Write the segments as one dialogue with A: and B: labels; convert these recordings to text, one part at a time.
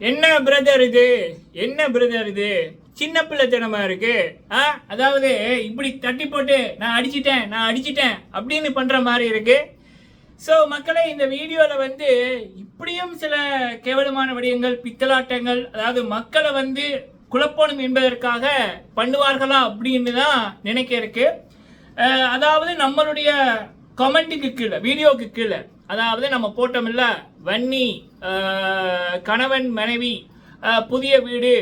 A: என்ன பிரதர் இது? என்ன பிரதர் இது? சின்ன பிள்ளைத்தனமா இருக்கு? ஆ? அதாவது இப்படி தட்டி போட்டு நான் அடிச்சிட்டேன் நான் அடிச்சிட்டேன் அப்படின்னு பண்ற மாதிரி இருக்கு. ஸோ மக்களை இந்த வீடியோவில் வந்து இப்படியும் சில கேவலமான விடயங்கள் பித்தலாட்டங்கள் அதாவது மக்களை வந்து குழப்பணும் என்பதற்காக பண்ணுவார்களா அப்படின்னு தான் நினைக்க இருக்கு. அதாவது நம்மளுடைய கமெண்ட்டுக்கு கீழே வீடியோக்கு கீழே அதாவது நம்ம போட்டோம்ல வன்னி கணவன் மனைவி புதிய வீடு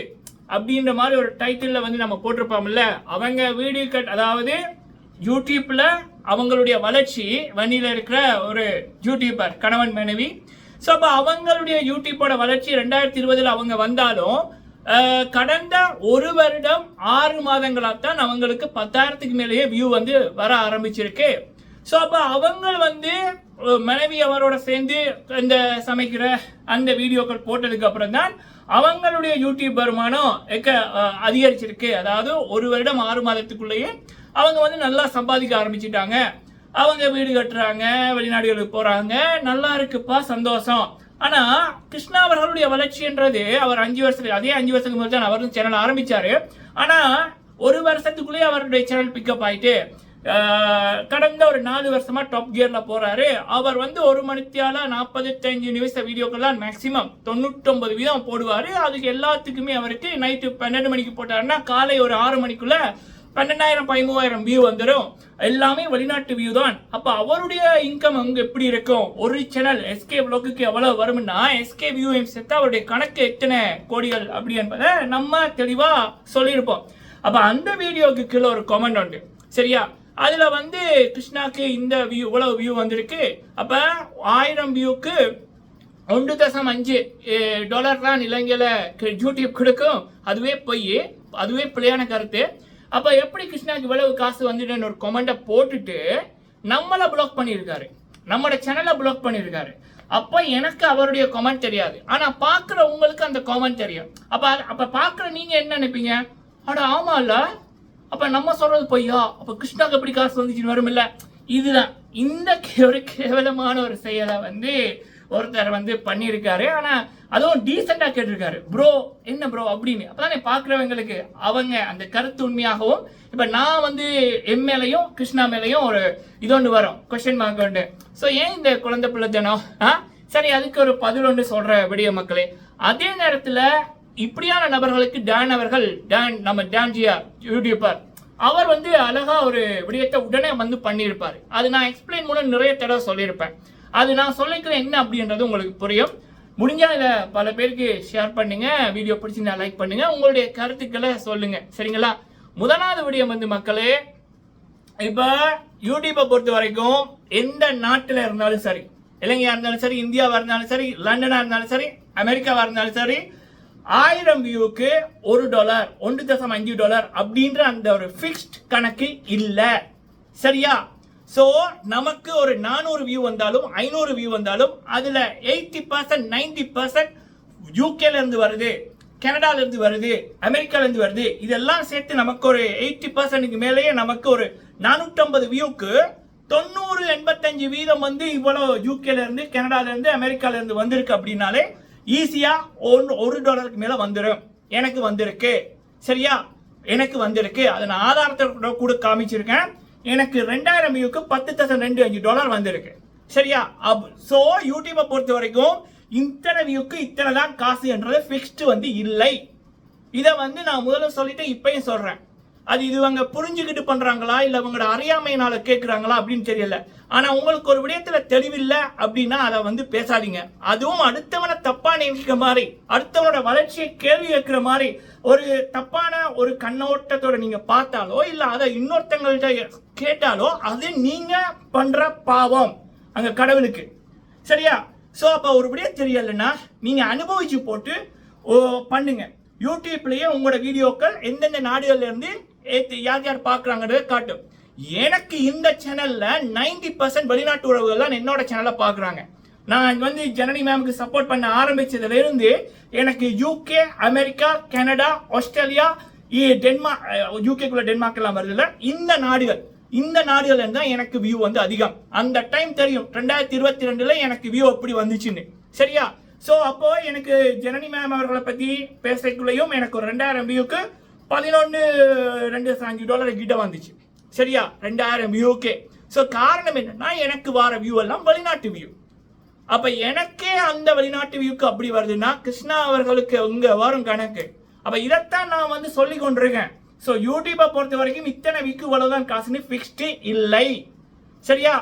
A: அப்படின்ற மாதிரி ஒரு டைட்டிலில் வந்து நம்ம போட்டிருப்போம்ல அவங்க வீடு கட் அதாவது யூடியூப்பில் அவங்களுடைய வளர்ச்சி வன்னியில் இருக்கிற ஒரு யூடியூபர் கணவன் மனைவி. ஸோ அப்போ அவங்களுடைய யூடியூப்போட வளர்ச்சி ரெண்டாயிரத்தி இருபதில் அவங்க வந்தாலும் கடந்த ஒரு வருடம் ஆறு மாதங்களாக தான் அவங்களுக்கு பத்தாயிரத்துக்கு மேலேயே வியூ வந்து வர ஆரம்பிச்சிருக்கு. ஸோ அப்போ அவங்க வந்து மனைவி அவரோட சேர்ந்து இந்த சமைக்கிற அந்த வீடியோக்கள் போட்டதுக்கு அப்புறம் தான் அவங்களுடைய யூடியூப் வருமானம் எக்க அதிகரிச்சிருக்கு. அதாவது ஒரு வருடம் ஆறு மாதத்துக்குள்ளேயே அவங்க வந்து நல்லா சம்பாதிக்க ஆரம்பிச்சிட்டாங்க. அவங்க வீடு கட்டுறாங்க வெளிநாடுகளுக்கு போகிறாங்க நல்லா இருக்குப்பா சந்தோஷம். ஆனால் கிருஷ்ணா அவர்களுடைய வளர்ச்சின்றது அவர் அஞ்சு வருஷத்துக்கு அதே அஞ்சு வருஷத்துக்கு முதல் தான் அவர் சேனல் ஆரம்பித்தார் ஆனால் ஒரு வருஷத்துக்குள்ளேயே அவருடைய சேனல் பிக்கப் ஆயிட்டு கடந்த ஒரு நாலு வருஷமா டாப் கியர்ல போறாரு. அவர் வந்து ஒரு மணித்தியால நாற்பத்தஞ்சு நிமிஷ வீடியோக்கெல்லாம் மேக்சிமம் தொண்ணூற்றொன்பது வீதம் போடுவாரு. அதுக்கு எல்லாத்துக்குமே அவருக்கு நைட்டு பன்னெண்டு மணிக்கு போட்டாருன்னா காலை ஒரு ஆறு மணிக்குள்ள பன்னெண்டாயிரம் பதிமூவாயிரம் வியூ வந்துடும் எல்லாமே வெளிநாட்டு வியூ தான். அப்போ அவருடைய இன்கம் அங்கே எப்படி இருக்கும்? ஒரு சேனல் எஸ்கே ப்ளாக்குக்கு எவ்வளவு வரும்னா எஸ்கே வியூ சேர்த்து அவருடைய கணக்கு எத்தனை கோடிகள் அப்படி என்பதை நம்ம தெளிவாக சொல்லியிருப்போம். அப்போ அந்த வீடியோக்கு கீழே ஒரு கமெண்ட் உண்டு. சரியா? அதில் வந்து கிருஷ்ணாக்கு இந்த வியூ இவ்வளவு வியூ வந்திருக்கு. அப்போ ஆயிரம் வியூக்கு ஒன்று தசம் அஞ்சு டாலர் தான் இலங்கையில் யூடியூப் கொடுக்கும். அதுவே பொய் அதுவே பிள்ளையான கருத்து. அப்போ எப்படி கிருஷ்ணாக்கு இவ்வளவு காசு வந்துட்டுன்னு ஒரு கொமெண்ட்டை போட்டுட்டு நம்மளை பிளாக் பண்ணியிருக்காரு. நம்மளோட சேனலை பிளாக் பண்ணியிருக்காரு. அப்போ எனக்கு அவருடைய கமெண்ட் தெரியாது. ஆனால் பார்க்குற உங்களுக்கு அந்த கமெண்ட் தெரியும். அப்போ அப்போ பார்க்குற நீங்கள் என்ன நினைப்பீங்க? அட ஆமாம்ல அப்போ நம்ம சொல்றது பொய்யா? அப்போ கிருஷ்ணாக்கு எப்படி காசு வந்துச்சுன்னு வரும்ல இதுதான். இந்த ஒரு கேவலமான ஒரு செயலை வந்து ஒருத்தர் வந்து பண்ணியிருக்காரு. ஆனால் அதுவும் டீசெண்டாக கேட்டிருக்காரு. ப்ரோ என்ன ப்ரோ அப்படின்னு. அப்போதானே பார்க்குறவங்களுக்கு அவங்க அந்த கருத்து உண்மையாகவும் இப்போ நான் வந்து எம் மேலையும் கிருஷ்ணா மேலையும் ஒரு இது ஒன்று வரும். கொஸ்டின் மார்க் உண்டு ஸோ ஏன் இந்த குழந்தை பிள்ளைத்தனம் ஆ? சரி அதுக்கு ஒரு பதில் ஒன்று சொல்கிற விடிய மக்களே. அதே நேரத்தில் இப்படியான நபர்களுக்கு டான் அவர்கள் டான் நம்ம டேன்ஜியா யூடியூபர் அவர் வந்து அழகா ஒரு விடயத்தை உடனே வந்து பண்ணியிருப்பார். அது நான் எக்ஸ்பிளைன் மூலம் நிறைய தடவை சொல்லியிருப்பேன். அது நான் சொல்லிக்கிறேன் என்ன அப்படின்றது உங்களுக்கு புரியும். முடிஞ்சால் இதை பல பேருக்கு ஷேர் பண்ணுங்க வீடியோ பிடிச்சிருந்தா லைக் பண்ணுங்க உங்களுடைய கருத்துக்களை சொல்லுங்க. சரிங்களா? முதலாவது விடயம் வந்து மக்களே இப்போ யூடியூப்பை பொறுத்த வரைக்கும் எந்த நாட்டில் இருந்தாலும் சரி இலங்கையாக இருந்தாலும் சரி இந்தியாவாக இருந்தாலும் சரி லண்டனாக இருந்தாலும் சரி அமெரிக்காவாக இருந்தாலும் சரி ஆயிரம் வியூக்கு ஒரு டாலர் ஒன்று தசம் அஞ்சு டாலர் அப்படின்ற அந்த ஒரு ஃபிக்ஸ்ட் கணக்கு இல்லை. சரியா? ஸோ நமக்கு ஒரு நானூறு வியூ வந்தாலும் ஐநூறு வியூ வந்தாலும் அதில் எயிட்டி பர்சன்ட் நைன்டி பர்சன்ட் யூகேலேருந்து வருது கனடாலேருந்து வருது அமெரிக்காலேருந்து வருது. இதெல்லாம் சேர்த்து நமக்கு ஒரு எயிட்டி பர்சன்ட்டுக்கு மேலேயே நமக்கு ஒரு நானூற்றம்பது வியூக்கு தொண்ணூறு எண்பத்தஞ்சு வீதம் வந்து இவ்வளோ யூகேலேருந்து கனடாலேருந்து அமெரிக்காலேருந்து வந்திருக்கு அப்படின்னாலே ஈஸியாக ஒன்று ஒரு டாலருக்கு மேலே வந்துடும் எனக்கு வந்திருக்கு. சரியா? எனக்கு வந்திருக்கு. அதை நான் ஆதாரத்தை கூட கூட காமிச்சிருக்கேன். எனக்கு ரெண்டாயிரம் வியூக்கு பத்து தசம் ரெண்டு அஞ்சு டாலர் வந்திருக்கு. சரியா? அப் ஸோ யூடியூப்பை பொறுத்த வரைக்கும் இத்தனை வியூக்கு இத்தனை தான் காசு என்றது ஃபிக்ஸ்டு வந்து இல்லை. இதை வந்து நான் முதல்ல சொல்லிட்டு இப்பயும் சொல்கிறேன் அது இது அவங்க புரிஞ்சுக்கிட்டு பண்றாங்களா? இல்ல இவங்களோட அறியாமையினால கேட்குறாங்களா அப்படின்னு தெரியல. ஆனா உங்களுக்கு ஒரு விடயத்துல தெளிவில்லை அப்படின்னா அதை வந்து பேசாதீங்க. அதுவும் அடுத்தவனை தப்பா நினைக்கிற மாதிரி அடுத்தவனோட வளர்ச்சியை கேள்வி கேட்கிற மாதிரி ஒரு தப்பான ஒரு கண்ணோட்டத்தோட நீங்க பார்த்தாலோ இல்ல அதை இன்னொருத்தங்கள்ட்ட கேட்டாலோ அது நீங்க பண்ற பாவம். அங்க கடவுளுக்கு. சரியா? ஸோ அப்போ ஒரு விடயம் தெரியலன்னா நீங்க அனுபவிச்சு போட்டு ஓ, பண்ணுங்க. யூடியூப்லயே உங்களோட வீடியோக்கள் எந்தெந்த நாடுகள்ல இருந்து ஏற்று யார் யார் பார்க்குறாங்கிறத காட்டும் எனக்கு இந்த சேனலில் நைன்டி பர்சன்ட் வெளிநாட்டு உறவுகள்லாம் என்னோட சேனலை பார்க்குறாங்க. நான் வந்து ஜனனி மேமுக்கு சப்போர்ட் பண்ண ஆரம்பித்ததுலேருந்து எனக்கு யூகே அமெரிக்கா கனடா ஆஸ்திரேலியா இ- டென்மார்க் யூகேக்குள்ள டென்மார்க் எல்லாம் வருதுல்ல இந்த நாடுகள் இந்த நாடுகள் தான் எனக்கு வியூ வந்து அதிகம். அந்த டைம் தெரியும் ரெண்டாயிரத்தி இருபத்தி ரெண்டுல எனக்கு வியூ எப்படி வந்துச்சுன்னு. சரியா? ஸோ அப்போ எனக்கு ஜனனி மேம் அவர்களை பத்தி பேசக்குள்ளேயும் எனக்கு ஒரு ரெண்டாயிரம் வியூக்கு பதினொன்று ரெண்டு அஞ்சு டாலர் கிட்ட வந்துச்சு. சரியா? ரெண்டாயிரம் வியூக்கே ஸோ காரணம் என்னன்னா எனக்கு வர வியூ எல்லாம் வெளிநாட்டு வியூ அப்போ எனக்கே அந்த வெளிநாட்டு வியூக்கு அப்படி வருதுன்னா கிருஷ்ணா அவர்களுக்கு இங்கே வரும் கணக்கு. அப்போ இதைத்தான் நான் வந்து சொல்லி கொண்டிருக்கேன். ஸோ யூடியூப்பை பொறுத்த வரைக்கும் இத்தனை விக்கு இவ்வளவுதான் காசுன்னு ஃபிக்ஸ்டு இல்லை. சரியா?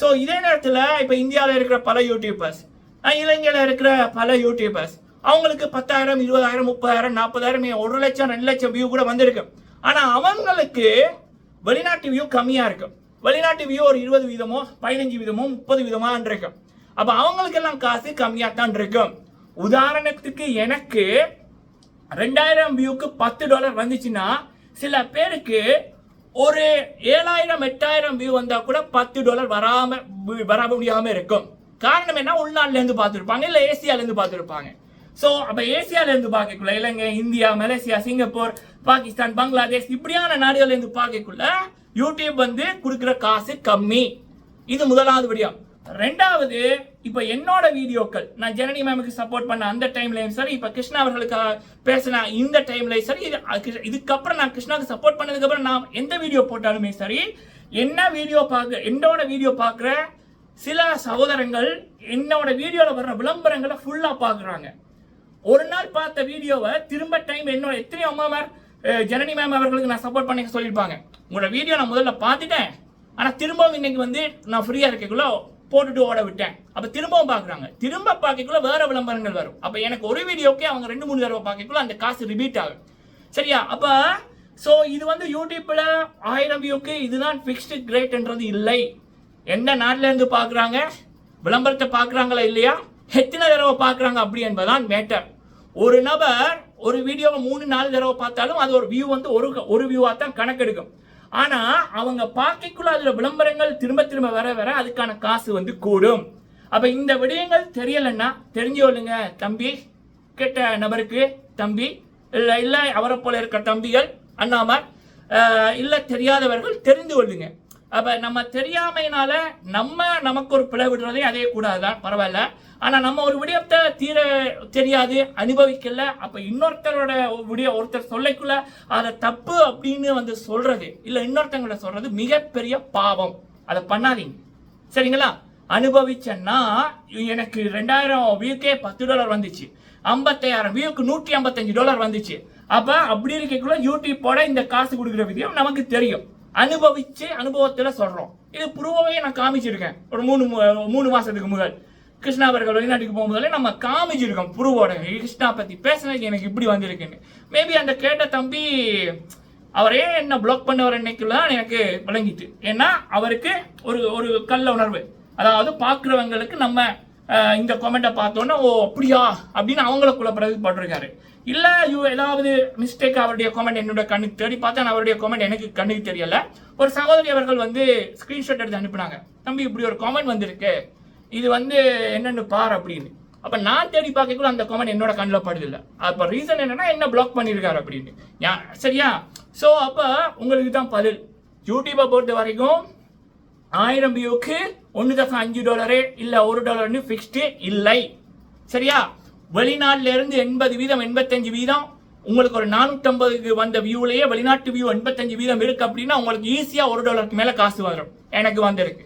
A: ஸோ இதே நேரத்தில் இப்போ இந்தியாவில் இருக்கிற பல யூடியூபர்ஸ் இலங்கையில் இருக்கிற பல யூடியூபர்ஸ் அவங்களுக்கு பத்தாயிரம் இருபதாயிரம் முப்பதாயிரம் நாற்பதாயிரம் ஒரு லட்சம் ரெண்டு லட்சம் வியூ கூட வந்திருக்கு. ஆனால் அவங்களுக்கு வெளிநாட்டு வியூ கம்மியாக இருக்கும் வெளிநாட்டு வியூ ஒரு இருபது வீதமோ பதினஞ்சு வீதமோ முப்பது வீதமாக இருக்கும் அப்போ அவங்களுக்கெல்லாம் காசு கம்மியாக தான் இருக்கும் உதாரணத்துக்கு எனக்கு ரெண்டாயிரம் வியூக்கு பத்து டாலர் வந்துச்சுன்னா சில பேருக்கு ஒரு ஏழாயிரம் எட்டாயிரம் வியூ வந்தால் கூட பத்து டாலர் வராமல் வர முடியாமல் இருக்கும். காரணம் என்ன? உள்நாட்டிலேருந்து பார்த்துருப்பாங்க இல்லை ஏசியாலேருந்து பார்த்துருப்பாங்க. ஸோ அப்போ ஏசியாவிலேருந்து பார்க்கக்குள்ள Ilankai India Malaysia Singapore Pakistan Bangladesh இப்படியான நாடுகள்லேருந்து பார்க்கக்குள்ள யூடியூப் வந்து கொடுக்குற காசு கம்மி. இது முதலாவது விடியம். ரெண்டாவது இப்போ என்னோட வீடியோக்கள் நான் ஜனனி மேமுக்கு சப்போர்ட் பண்ண அந்த டைம்லையும் சரி இப்போ கிருஷ்ணா அவர்களுக்கு பேசின இந்த டைம்லையும் சரி இது இதுக்கப்புறம் நான் கிருஷ்ணாவுக்கு சப்போர்ட் பண்ணதுக்கப்புறம் நான் எந்த வீடியோ போட்டாலுமே சரி என்ன வீடியோ பார்க்க என்னோட வீடியோ பார்க்குற சில சகோதரங்கள் என்னோட வீடியோவில் வர்ற விளம்பரங்களை ஃபுல்லாக பார்க்குறாங்க. ஒரு நாள் பார்த்த வீடியோவை திரும்ப டைம் என்னோட எத்தனையோ அம்மா மேம் ஜனனி மேம் அவர்களுக்கு நான் சப்போர்ட் பண்ணி சொல்லியிருப்பாங்க. உங்களோட வீடியோ நான் முதல்ல பார்த்துட்டேன். ஆனால் திரும்பவும் இன்னைக்கு வந்து நான் ஃப்ரீயாக இருக்கக்குள்ள போட்டுட்டு ஓட விட்டேன். அப்போ திரும்பவும் பார்க்குறாங்க. திரும்ப பார்க்கக்குள்ள வேற விளம்பரங்கள் வரும். அப்போ எனக்கு ஒரு வீடியோக்கே அவங்க ரெண்டு மூணு தடவை பார்க்கக்குள்ள அந்த காசு ரிபீட் ஆகும் சரியா? அப்போ ஸோ இது வந்து யூடியூப்பில் ஆயிரம் வியூக்கு இதுதான் ஃபிக்ஸ்டு கிரேட்ன்றது இல்லை. எந்த நாட்டிலேருந்து பார்க்குறாங்க? விளம்பரத்தை பார்க்குறாங்களா இல்லையா? எத்தனை தடவை பார்க்குறாங்க அப்படி என்பதுதான் மேட்டர் ஒரு நபர் ஒரு வீடியோவை மூணு நாலு தடவை பார்த்தாலும் அது ஒரு வியூ வந்து ஒரு ஒரு வியூவாக தான் கணக்கெடுக்கும். ஆனால் அவங்க பார்க்கக்குள்ள அதில் விளம்பரங்கள் திரும்ப திரும்ப வர வர அதுக்கான காசு வந்து கூடும். அப்போ இந்த விடயங்கள் தெரியலன்னா தெரிஞ்சு தம்பி கெட்ட நபருக்கு தம்பி இல்லை இல்லை அவரை போல இருக்கிற தம்பிகள் அண்ணாமார் இல்லை தெரியாதவர்கள் தெரிந்து கொள்ளுங்க. அப்ப நம்ம தெரியாமையினால நம்ம நமக்கு ஒரு பிழை விடுறதே அதே கூடாதுதான் பரவாயில்ல. ஆனா நம்ம ஒரு விடயத்தை தீர தெரியாது அனுபவிக்கல அப்ப இன்னொருத்தரோட விடிய ஒருத்தர் சொல்லைக்குள்ள அதை தப்பு அப்படின்னு வந்து சொல்றது இல்ல இன்னொருத்தங்கள சொல்றது மிகப்பெரிய பாவம். அதை பண்ணாதீங்க. சரிங்களா? அனுபவிச்சேன்னா எனக்கு ரெண்டாயிரம் வியூக்கே பத்து டாலர் வந்துச்சு. ஐம்பத்தாயிரம் வியூக்கு நூற்றி ஐம்பத்தஞ்சு டாலர் வந்துச்சு. அப்ப அப்படி இருக்கக்குள்ள யூடியூப்போட இந்த காசு கொடுக்குற விதியம் நமக்கு தெரியும். அனுபவிச்சு அனுபவத்தில் சொல்கிறோம் இது புருவவே நான் காமிச்சிருக்கேன். ஒரு மூணு மு- மூணு மாதத்துக்கு முதல் கிருஷ்ணா அவர்கள் வெளிநாட்டுக்கு போகும்போதே நம்ம காமிச்சிருக்கோம் புருவோட. கிருஷ்ணா பற்றி பேசுனதுக்கு எனக்கு இப்படி வந்திருக்குன்னு. மேபி அந்த கேட்ட தம்பி அவரே என்ன பிளாக் பண்ணவர் தான் எனக்கு விளங்கிட்டு. ஏன்னா அவருக்கு ஒரு ஒரு கல் உணர்வு. அதாவது பார்க்குறவங்களுக்கு நம்ம இந்த கமெண்ட்டை பார்த்தோன்னே ஓ அப்படியா? அப்படின்னு அவங்களுக்குள்ள பிரதிப்பட்டிருக்காரு இல்லை யூ ஏதாவது மிஸ்டேக் அவருடைய கமெண்ட் என்னோட கண்ணுக்கு தேடி பார்த்தா நான் அவருடைய கமெண்ட் எனக்கு கண்ணுக்கு தெரியல. ஒரு சகோதரி அவர்கள் வந்து ஸ்கிரீன்ஷாட் எடுத்து அனுப்புனாங்க. தம்பி இப்படி ஒரு கமெண்ட் வந்திருக்கு. இது வந்து என்னென்னு பார் அப்படின்னு. அப்போ நான் தேடி பார்க்கக்குள்ள அந்த கமெண்ட் என்னோட கண்ணில் படுதில்லை. அப்போ ரீசன் என்னன்னா என்ன பிளாக் பண்ணியிருக்காரு அப்படின்னு. யா- சரியா? ஸோ அப்போ உங்களுக்கு தான் பதில். யூடியூப்பை பொறுத்த வரைக்கும் ஆயிரம் வியூக்கு ஒன்று தசம் அஞ்சு டாலரு இல்லை ஒரு டாலர்னு ஃபிக்ஸ்டு இல்லை. சரியா? வெளிநாட்டிலேருந்து எண்பது வீதம் எண்பத்தஞ்சு வீதம். உங்களுக்கு ஒரு நானூற்றம்பதுக்கு வந்த வியூலயே வெளிநாட்டு வியூ எண்பத்தஞ்சு வீதம் இருக்கு அப்படின்னா உங்களுக்கு ஈஸியாக ஒரு டாலருக்கு மேலே காசு வரும். எனக்கு வந்திருக்கு.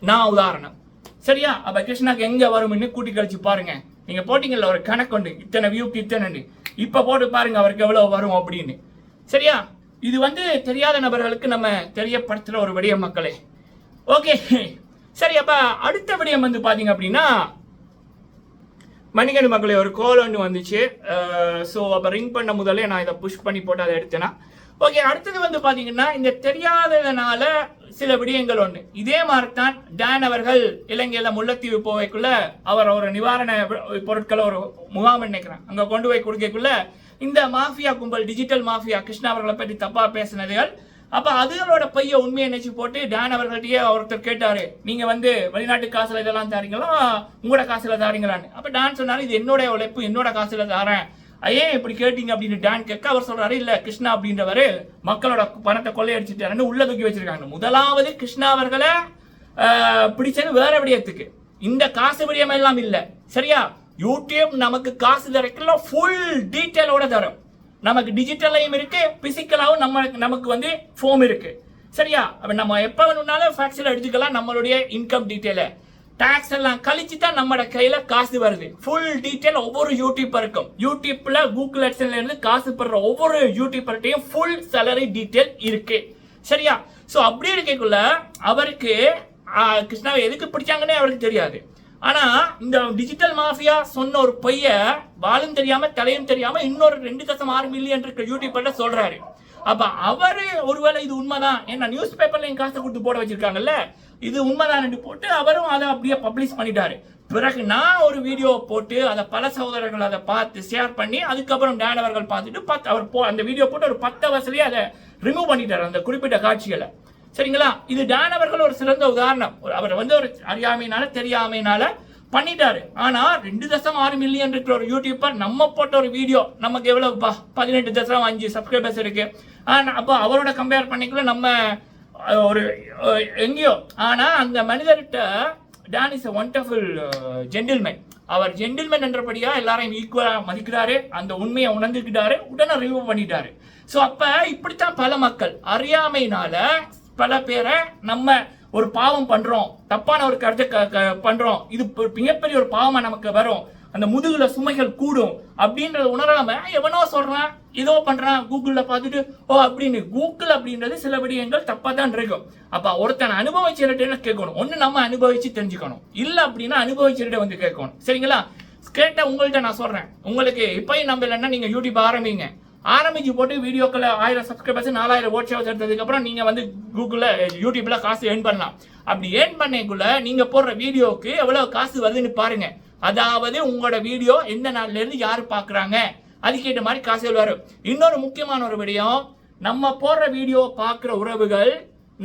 A: நான் உதாரணம். சரியா? அப்போ கிருஷ்ணாக்கு எங்கே வரும்னு கூட்டி கழிச்சு பாருங்க. நீங்கள் போட்டிங்கல்ல ஒரு கணக்கு உண்டு. இத்தனை வியூக்கு இத்தனை இப்போ போட்டு பாருங்க அவருக்கு எவ்வளோ வரும் அப்படின்னு. சரியா? இது வந்து தெரியாத நபர்களுக்கு நம்ம தெரியப்படுத்துகிற ஒரு விடயம் மக்களே. ஓகே. சரி அப்ப அடுத்த விடயம் வந்து பாத்தீங்க அப்படின்னா மணிகண்டு மக்களே ஒரு கோல் ஒன்று வந்துச்சு. ஸோ அப்போ ரிங் பண்ண முதல்ல நான் இதை புஷ் பண்ணி போட்டு அதை எடுத்தேன்னா ஓகே அடுத்தது வந்து பார்த்தீங்கன்னா இந்த தெரியாததுனால சில விடயங்கள் ஒன்று இதே மாதிரி தான் டேன் அவர்கள் இலங்கையில் முல்லைத்தீவு போவைக்குள்ள அவர் ஒரு நிவாரண பொருட்களை ஒரு முகாம் நினைக்கிறேன் அங்கே கொண்டு போய் கொடுக்கக்குள்ள இந்த மாஃபியா கும்பல் டிஜிட்டல் மாஃபியா கிருஷ்ணா அவர்களை பற்றி தப்பாக பேசினதுகள் அப்போ அதுகளோட பைய உண்மையை நினைச்சு போட்டு டான் அவர்கள்ட்டயே ஒருத்தர் கேட்டார் நீங்கள் வந்து வெளிநாட்டு காசில் இதெல்லாம் தாரீங்களா? உங்களோட காசில் தாரீங்களான்னு. அப்போ டான் சொன்னாலும் இது என்னோட உழைப்பு என்னோட காசில் தாரேன். ஏன் இப்படி கேட்டீங்க? அப்படின்னு டான் கேட்க அவர் சொல்றாரு இல்ல கிருஷ்ணா அப்படின்றவர் மக்களோட பணத்தை கொள்ளையடிச்சிட்டாருன்னு உள்ள தூக்கி வச்சிருக்காங்க. முதலாவது கிருஷ்ணா அவர்களை பிடிச்சது வேற விடயத்துக்கு. இந்த காசு விடயம் எல்லாம் இல்ல. சரியா? யூடியூப் நமக்கு காசு தரக்குள்ள ஃபுல் டீட்டெயிலோட தரும். நமக்கு டிஜிட்டலையும் இருக்கு பிசிக்கலாகவும் நம்ம நமக்கு வந்து ஃபோம் இருக்கு. சரியா? அப்போ நம்ம எப்போ வேணும்னாலும் ஃபேக்ஸில் எடுத்துக்கலாம் நம்மளுடைய இன்கம் டீட்டெயிலை டேக்ஸ் எல்லாம் கழிச்சு தான் நம்மளோட கையில் காசு வருது. ஃபுல் டீட்டெயில் ஒவ்வொரு யூடியூப்பருக்கும் யூடியூப்பில் கூகுள் அட்சன்ல இருந்து காசு பெற ஒவ்வொரு யூடியூப்பர்கிட்டையும் ஃபுல் சேலரி டீட்டெயில் இருக்கு. சரியா? ஸோ அப்படி இருக்கக்குள்ள அவருக்கு கிருஷ்ணாவை எதுக்கு பிடிச்சாங்கன்னே அவருக்கு தெரியாது. ஆனா இந்த டிஜிட்டல் மாஃபியா சொன்ன ஒரு பைய வாழும் தெரியாம தலையும் தெரியாம இன்னொரு ரெண்டு தசம் ஆறு மில்லியன் இருக்கிற யூடியூபர்ல சொல்றாரு. அப்ப அவரு ஒருவேளை இது உண்மைதான். ஏன்னா நியூஸ் பேப்பர்ல என் காசு கொடுத்து போட வச்சிருக்காங்கல்ல. இது உண்மைதான் போட்டு அவரும் அதை அப்படியே பப்ளிஷ் பண்ணிட்டாரு. பிறகு நான் ஒரு வீடியோ போட்டு அதை பல சகோதரர்கள் அதை பார்த்து ஷேர் பண்ணி அதுக்கப்புறம் டேன் அவர்கள் பார்த்துட்டு பத்து அவர் போ அந்த வீடியோ போட்டு ஒரு பத்து வருஷத்துலயே அதை ரிமூவ் பண்ணிட்டாரு அந்த குறிப்பிட்ட காட்சிகளை. சரிங்களா? இது டான் அவர்கள் ஒரு சிறந்த உதாரணம். ஒரு- அவர் வந்து ஒரு அறியாமையினால தெரியாமையினால பண்ணிட்டாரு. ஆனா ரெண்டு தசம் ஆறு மில்லியன் இருக்கிற ஒரு யூடியூப்பர் நம்ம போட்ட ஒரு வீடியோ நமக்கு எவ்வளவு? பதினெட்டு தசம் அஞ்சு சப்ஸ்கிரைபர்ஸ் இருக்கு. ஆனா அப்போ அவரோட கம்பேர் பண்ணிக்கல நம்ம ஒரு எங்கேயோ. ஆனா அந்த மனிதர்கிட்ட டான் இஸ் ஒண்டர்ஃபுல் ஜென்டில்மேன் அவர் ஜென்டில்மேன் என்றபடியா எல்லாரையும் ஈக்குவலா மதிக்கிறாரு. அந்த உண்மையை உணர்ந்துக்கிட்டாரு உடனே ரிவ்யூ பண்ணிட்டாரு. ஸோ அப்ப இப்படித்தான் பல மக்கள் அறியாமையினால பல பேரை நம்ம ஒரு பாவம் பண்றோம். தப்பான ஒரு கருத்தை க- க- பண்றோம். இது மிகப்பெரிய ஒரு பாவமா நமக்கு வரும். அந்த முதுகுல சுமைகள் கூடும். அப்படின்றத உணராம எவனோ சொல்றான்? ஏதோ பண்றான். கூகுள்ல பார்த்துட்டு ஓ அப்படின்னு. கூகுள் அப்படின்றது சில விடயங்கள் தப்பா தான் இருக்கும். அப்ப ஒருத்தன் அனுபவிச்சிருட்டு கேட்கணும். ஒண்ணு நம்ம அனுபவிச்சு தெரிஞ்சுக்கணும். இல்ல அப்படின்னா அனுபவிச்சிருட்டு வந்து கேட்கணும். சரிங்களா? கேட்ட உங்கள்ட்ட நான் சொல்றேன். உங்களுக்கு இப்பயும் நம்ம இல்லைன்னா நீங்க யூடியூப் ஆரம்பிங்க. ஆரம்பிச்சு போட்டு வீடியோக்களை ஆயிரம் சப்ஸ்கிரைபர்ஸ் நாலாயிரம் ஓட் ஹவர்ஸ் எடுத்ததுக்கப்புறம் நீங்கள் வந்து கூகுளில் யூடியூப்பில் காசு ஏர்ன் பண்ணலாம். அப்படி ஏர்ன் பண்ணக்குள்ள நீங்கள் போடுற வீடியோவுக்கு எவ்வளோ காசு வருதுன்னு பாருங்கள் அதாவது உங்களோட வீடியோ எந்த நாள்லேருந்து யார் பார்க்குறாங்க அதுக்கேற்ற மாதிரி காசு வரும். இன்னொரு முக்கியமான ஒரு விடயம் நம்ம போடுற வீடியோ பார்க்குற உறவுகள்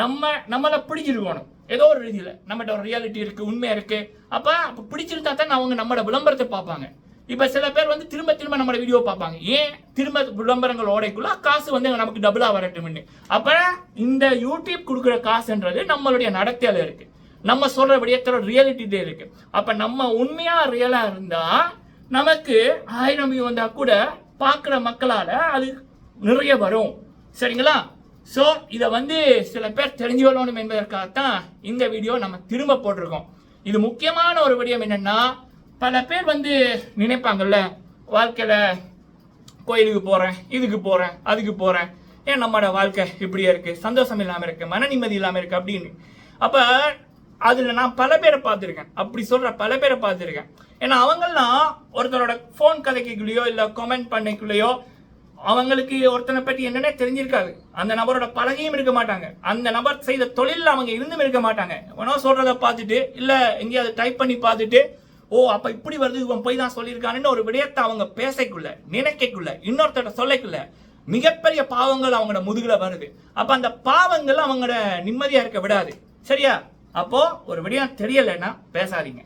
A: நம்ம நம்மளை பிடிச்சிருக்கணும். ஏதோ ஒரு ரீதியில் நம்மகிட்ட ஒரு ரியாலிட்டி இருக்குது உண்மை இருக்குது அப்போ அப்போ பிடிச்சிருந்தா தான் அவங்க நம்மளோட விளம்பரத்தை பார்ப்பாங்க. இப்போ சில பேர் வந்து திரும்ப திரும்ப நம்மளோட வீடியோ பார்ப்பாங்க. ஏன்? திரும்ப விளம்பரங்கள் ஓடைக்குள்ள காசு வந்து நமக்கு டபுளாக வரட்டும்னு. அப்போ இந்த யூடியூப் கொடுக்குற காசுன்றது நம்மளுடைய நடத்தையில் இருக்கு. நம்ம சொல்ற விடயத்தோட ரியாலிட்டி இருக்கு. அப்போ நம்ம உண்மையாக ரியலாக இருந்தால் நமக்கு ஆயிரம் வியூ வந்தால் கூட பார்க்குற மக்களால் அது நிறைய வரும். சரிங்களா? ஸோ இதை வந்து சில பேர் தெரிஞ்சு கொள்ளணும் என்பதற்காகத்தான் இந்த வீடியோ நம்ம திரும்ப போட்டிருக்கோம். இது முக்கியமான ஒரு விடயம் என்னென்னா பல பேர் வந்து நினைப்பாங்கல்ல வாழ்க்கையில் கோயிலுக்கு போகிறேன் இதுக்கு போகிறேன் அதுக்கு போகிறேன் ஏன் நம்மளோட வாழ்க்கை இப்படியே இருக்குது சந்தோஷம் இல்லாமல் இருக்குது மன நிம்மதி இல்லாமல் இருக்குது அப்படின்னு. அப்போ அதில் நான் பல பேரை பார்த்துருக்கேன். அப்படி சொல்கிற பல பேரை பார்த்துருக்கேன். ஏன்னா அவங்கெல்லாம் ஒருத்தரோட ஃபோன் கதைக்குள்ளேயோ இல்லை கமெண்ட் பண்ணிக்குள்ளேயோ அவங்களுக்கு ஒருத்தனை பற்றி என்னென்ன தெரிஞ்சிருக்காது. அந்த நபரோட பழகியும் இருக்க மாட்டாங்க. அந்த நபர் செய்த தொழிலில் அவங்க இருந்தும் இருக்க மாட்டாங்க. ஒன்றா சொல்கிறத பார்த்துட்டு இல்லை எங்கேயாவது டைப் பண்ணி பார்த்துட்டு ஓ அப்ப இப்படி வருது இவன் போய் தான் சொல்லியிருக்கானுன்னு ஒரு விடயத்தை அவங்க பேசக்குள்ள நினைக்கக்குள்ள இன்னொருத்தர சொல்லக்குள்ள மிகப்பெரிய பாவங்கள் அவங்களோட முதுகுல வருது. அப்ப அந்த பாவங்கள் அவங்களோட நிம்மதியா இருக்க விடாது. சரியா? அப்போ ஒரு விடயம் தெரியலைன்னா பேசாதீங்க.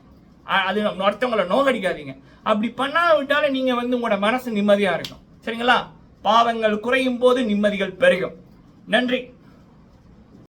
A: அது ஒருத்தவங்களை நோகடிக்காதீங்க. அப்படி பண்ணா விட்டாலும் நீங்க வந்து உங்களோட மனசு நிம்மதியா இருக்கும். சரிங்களா? பாவங்கள் குறையும் போது நிம்மதிகள் பெருகும். நன்றி.